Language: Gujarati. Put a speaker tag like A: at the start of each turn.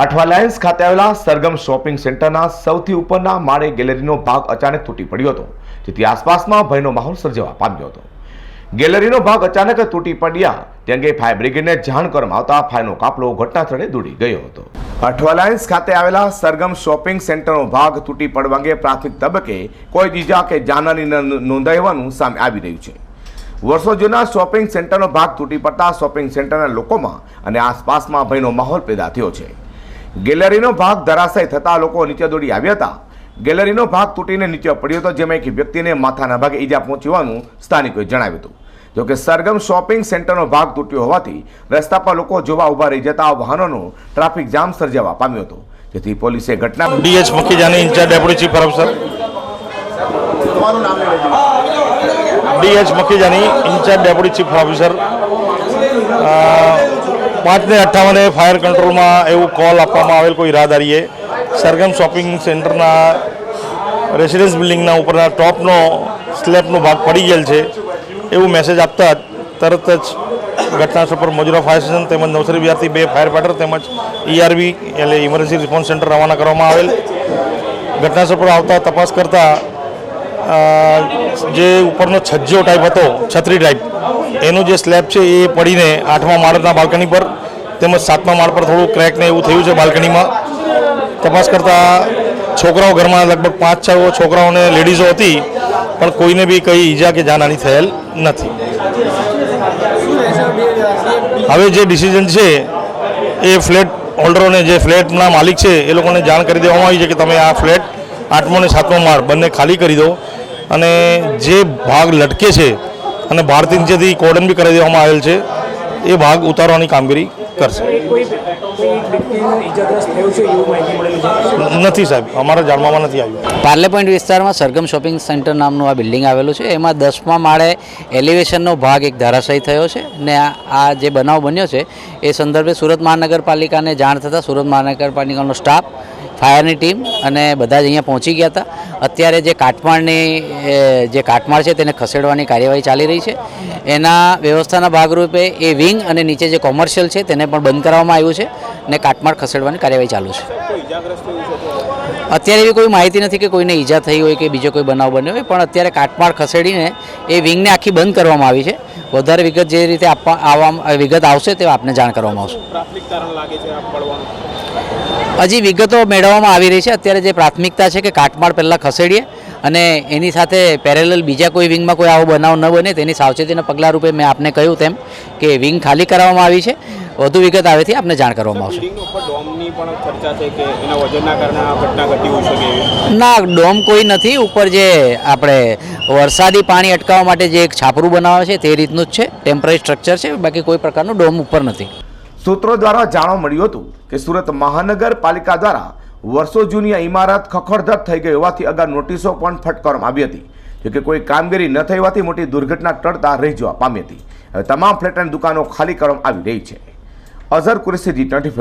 A: આઠવા લાયન્સ ખાતે આવેલા સરગમ શોપિંગ સેન્ટરના સૌથી ઉપરના માળે ગેલેરીનો ભાગ અચાનક તૂટી પડ્યો હતો, જેથી આસપાસમાં ભયનો માહોલ સર્જવા પામ્યો હતો. ગેલેરીનો ભાગ અચાનક તૂટી પડ્યા, તે અંગે ફાયર બ્રિગેડને જાણ કરવામાં આવતા ફાયરનો કાપલો ઘટના સ્થળે દોડી ગયો હતો. અઠવા લાયન્સ ખાતે આવેલા સરગમ શોપિંગ સેન્ટરનો ભાગ તૂટી પડવા અંગે પ્રાથમિક તબક્કે કોઈ બીજા કે જાનહાની નોંધાવવાનું સામે આવી રહ્યું છે. વર્ષો જૂના શોપિંગ સેન્ટરનો ભાગ તૂટી પડતા શોપિંગ સેન્ટરના લોકોમાં અને આસપાસમાં ભયનો માહોલ પેદા થયો છે. ગેલેરીનો ભાગ ધરાશય થતા લોકો નીચે દોડી આવ્યા હતા. ગેલેરીનો ભાગ તૂટીને નીચે પડ્યો હતો જેમાં એક વ્યક્તિને માથાના ભાગે ઈજા પહોંચી હોવાનું સ્થાનિકોએ જણાવ્યું હતું. જોકે સરગમ શોપિંગ સેન્ટરનો ભાગ તૂટ્યો હોવાથી રસ્તા પર લોકો જોવા ઊભા રહી જતા વાહનોનો ટ્રાફિક જામ સર્જાવા પામ્યો હતો. જેથી પોલીસે ઘટના
B: DH Makhijani incharge deputy chief officer DH Makhijani incharge deputy chief officer પાંચને અઠ્ઠાવને ફાયર કંટ્રોલમાં એવું કોલ આપવામાં આવેલ કોઈ રાહદારીએ. સરગમ શોપિંગ સેન્ટરના રેસિડન્સ બિલ્ડિંગના ઉપરના ટોપનો સ્લેબનો ભાગ પડી ગયેલ છે. એવું મેસેજ આપતા તરત જ ઘટનાસ્થળ પર મોજરા ફાયર સ્ટેશન તેમજ નવસારી બિહારથી બે ફાયર ફાઈટર તેમજ ઈઆરબી એટલે ઇમરજન્સી રિસ્પોન્સ સેન્ટર રવાના કરવામાં આવેલ. ઘટનાસ્થળ પર આવતા તપાસ કરતા જે ઉપરનો છજ્જો ટાઈપ હતો, છત્રી ટાઈપ એનો જે સ્લેબ છે એ પડીને આઠમા માળના બાલ્કની પર તેમજ સાતમા માળ પર થોડું ક્રેક ને એવું થયું છે બાલ્કનીમાં. તપાસ કરતા છોકરાઓ ઘરમાં લગભગ પાંચ છ છોકરાઓને લેડીઝો હતી, પણ કોઈને બી કંઈ ઈજા કે જાનહાની થયેલ નથી. હવે જે ડિસિઝન છે એ ફ્લેટ હોલ્ડરોને જે ફ્લેટના માલિક છે એ લોકોને જાણ કરી દેવામાં આવી છે કે તમે આ ફ્લેટ આઠમો અને સાતમો માળ બંને ખાલી કરી દો. અને જે ભાગ લટકે છે અને ભારતીય નીચેથી કોર્ડન બી કરી દેવામાં આવેલ છે. એ ભાગ ઉતારવાની કામગીરી કરશે. નથી સાહેબ અમારા જાણવામાં નથી આવ્યું.
C: પાર્લે પોઈન્ટ વિસ્તારમાં સરગમ શોપિંગ સેન્ટર નામનું આ બિલ્ડિંગ આવેલું છે. એમાં દસમા માળે એલિવેશનનો ભાગ એક ધરાશયી થયો છે ને આ આ જે બનાવ બન્યો છે એ સંદર્ભે સુરત મહાનગરપાલિકાને જાણ થતાં સુરત મહાનગરપાલિકાનો સ્ટાફ ફાયરની ટીમ અને બધા જ અહીંયા પહોંચી ગયા હતા. અત્યારે જે કાટમાળની જે કાટમાળ છે તેને ખસેડવાની કાર્યવાહી ચાલી રહી છે. એના વ્યવસ્થાના ભાગરૂપે એ વિંગ અને નીચે જે કોમર્શિયલ છે તેને પણ બંધ કરવામાં આવ્યું છે. ને કાટમાળ ખસેડવાની કાર્યવાહી ચાલુ છે. અત્યારે એવી કોઈ માહિતી નથી કે કોઈને ઈજા થઈ હોય કે બીજો કોઈ બનાવ બન્યો હોય, પણ અત્યારે કાટમાળ ખસેડીને એ વિંગને આખી બંધ કરવામાં આવી છે. વધારે વિગત જે રીતે આપવા આવવા વિગત આવશે તે આપને જાણ કરવામાં આવશે. હજી વિગતો મેળવવામાં આવી રહી છે. અત્યારે જે પ્રાથમિકતા છે કે કાટમાળ પહેલાં ખસેડીએ અને એની સાથે પેરેલલ બીજા કોઈ વિંગમાં કોઈ આવો બનાવ ન બને તેની સાવચેતીના પગલાં રૂપે મેં આપને કહ્યું તેમ કે વિંગ ખાલી કરાવવામાં આવી છે. વધુ વિગત આવેથી આપને જાણ કરવામાં આવશે.
D: ઉપર ડોમની પણ ચર્ચા છે કે એના કારણે આ ઘટના ઘટી હોઈ શકે એવી?
C: ના ડોમ કોઈ નથી. ઉપર જે આપણે વરસાદી પાણી અટકાવવા માટે જે એક છાપરું બનાવે છે તે રીતનું જ છે. ટેમ્પરરી સ્ટ્રક્ચર છે. બાકી કોઈ પ્રકારનું ડોમ ઉપર નથી.
A: સૂત્રો દ્વારા જાણવા મળ્યું હતું કે સુરત મહાનગરપાલિકા દ્વારા વર્ષો જૂની આ ઇમારત ખખડધજ થઈ ગઈ હોવાથી અગાઉ નોટિસો પણ ફટકારવામાં આવી હતી. જોકે કોઈ કામગીરી ન થઈ હોવાથી મોટી દુર્ઘટના ટળતા રહી જવા પામી હતી. હવે તમામ ફ્લેટ અને દુકાનો ખાલી કરવામાં આવી રહી છે. Azhar Qureshi G twenty